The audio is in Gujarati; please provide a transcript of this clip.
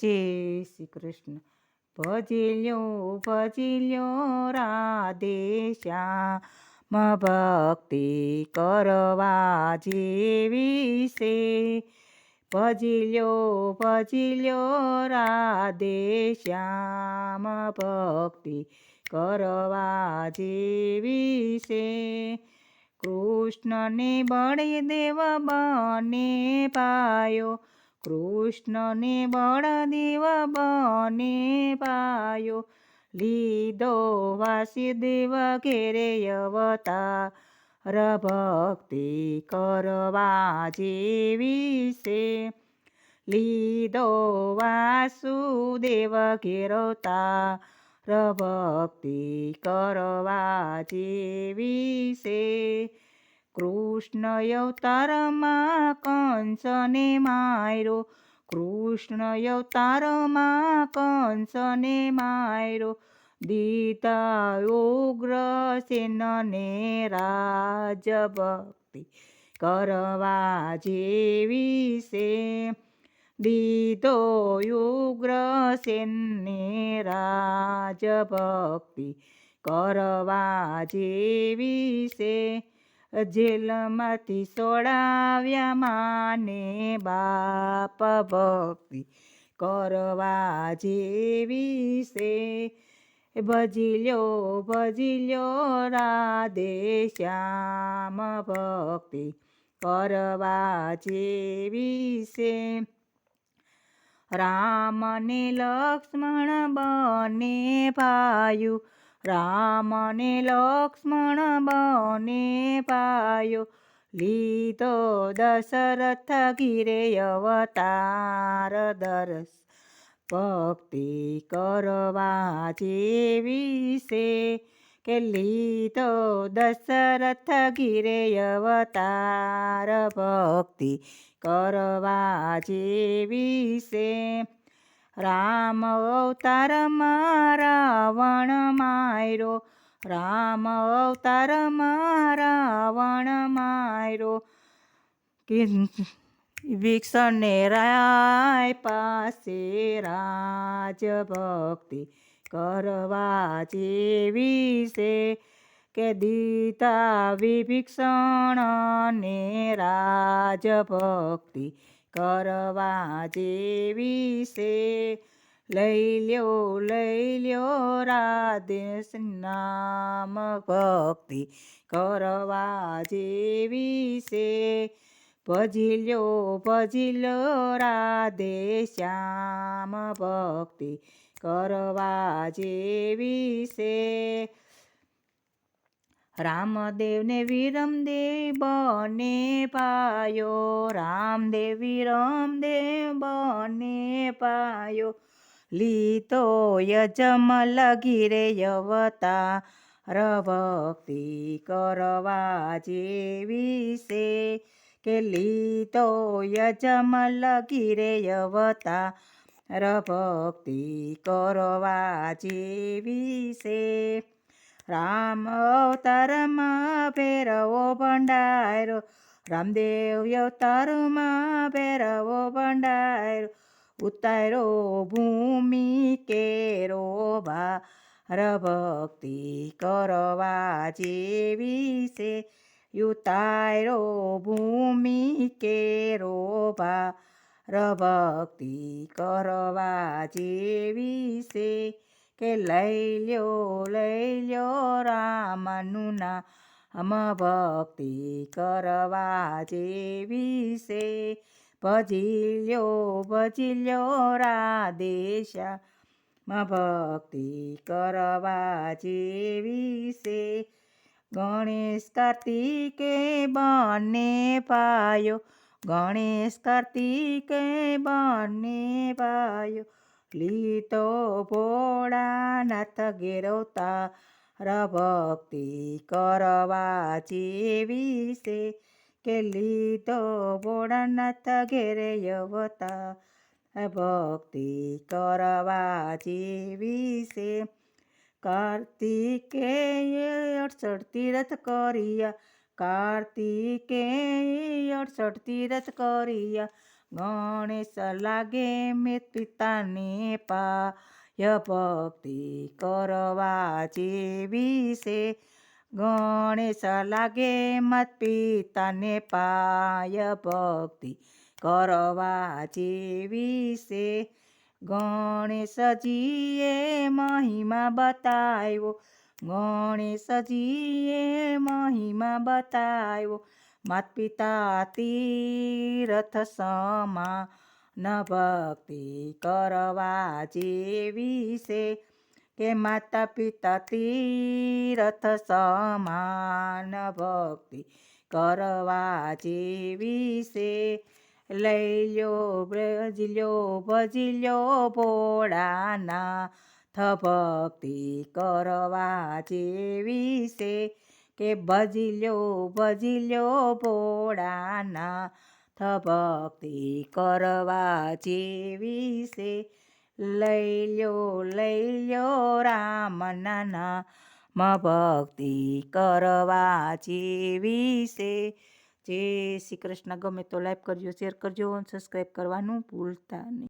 જય શ્રી કૃષ્ણ. ભજિલ્યો ભજિલ્યો ભજી લ્યો રાધે શ્યામ. ભક્તિ કરવા જેવી છે. ભજિલ્યો ભજિલ્યો ભજી રાધે શ્યામ. ભક્તિ કરવા જેવી છે. કૃષ્ણને બળદેવ બને પાયો. કૃષ્ણને બળદેવ બને પાયો, લીધો વાસુદેવ ઘેરે અવતાર. ભક્તિ કરવા જેવી છે લીધો વાસુદેવ ઘેરવતા ભક્તિ કરવા જેવી છે કૃષ્ણ અવતારમાં કંસને માર્યો કૃષ્ણ અવતારમાં કંસને માર્યો દીતા ઉગ્ર સેનને રાજ ભક્તિ કરવા જેવી છે દીધો ઉગ્ર સેનને રાજ ભક્તિ કરવા જેવી છે જેલમાંથી સોડાવ્યા માને બાપ ભક્તિ કરવા જેવી છે ભજી લ્યો ભજી લ્યો રાધે શ્યામ ભક્તિ કરવા જેવી છે રામ ને લક્ષ્મણ બને ભાયું રામ ને લક્ષ્મણ બને પાયો લીતો દશરથ ગીરે અવતાર દરસ. ભક્તિ કરવા જેવી છે કે લીતો દશરથ ગીરે અવતાર, ભક્તિ કરવા જેવી છે રામ અવતાર રાવણ માયરો. રામ અવતાર રાવણ માયરો. વિક્ષણને રાય પાસે રાજભક્તિ કરવા જેવી છે. કે દીતા વિભીક્ષણ ને રાજભક્તિ ભક્તિ કરવા જેવી છે લઈ લ્યો લઈ લ્યો રાધે નામ ભક્તિ. કરવા જેવી છે ભજી લ્યો ભજી લ્યો રાધે શ્યામ ભક્તિ. કરવા જેવી છે રામદેવને વિરમદેવ બને પાયો. રામદેવ વિરમદેવ બને પાયો. લીતો યજમલ ગીરે યવતા ભક્તિ કરવા જેવી છે કે લીતો યજમલ ગીરે યવતા રભક્તિ કરવા જેવી છે રામ અવતારમાં ફેરવો ભંડારો રામદેવ અવતારમાં ફેરવો ભંડારો ઉતારો ભૂમિ કેરો ભાર ભક્તિ કરવા જેવી છે. યુતારો ભૂમિ કેરો ભાર ભક્તિ કરવા જેવી છે. કે લઈ લ્યો લઈ લ્યો રામનું નામ ભક્તિ કરવા જેવી છે. ભજી લ્યો ભજી લ્યો રાધેશા ભક્તિ કરવા જેવી છે. ગણેશ કાર્તિકે બને પાયો ગણેશ કાર્તિકે બને પાયો લીતો ભોળાનાથ ઘેરવતા ભક્તિ કરવા જેવી છે કે લીધો ભોળાનાથ ઘેરે અવતા ભક્તિ કરવા જેવી છે કાર્તિકે અડસઠ તીરથ કરિયા, કાર્તિકે અડસઠ તીરથ કર્યા गणेश लागे मे नेपा पाय करवा करवाचे विषे गणेश लागे मत पिताने पाय भक्ती करवाचे विषे गणेशजीए महिमा बतायो गणेशजीए महिमा बतायो માત પિતા તીરથ સમા ન ભક્તિ કરવા જેવી છે કે માતા પિતા તીરથ સમાન ભક્તિ કરવા જેવી છે. લઈ લ્યો ભજી લ્યો ભજી લ્યો ભોળાના ભક્તિ કરવા જેવી છે. કે ભજી લ્યો ભજી લ્યો ભોળાના થ ભક્તિ કરવા જેવી છે. લઈ લ્યો લઈ લ્યો રામના નામ ભક્તિ કરવા જેવી છે. જય શ્રી કૃષ્ણ. ગમે તો લાઈક કરજો શેર કરજો સબસ્ક્રાઈબ કરવાનું ભૂલતા નહીં.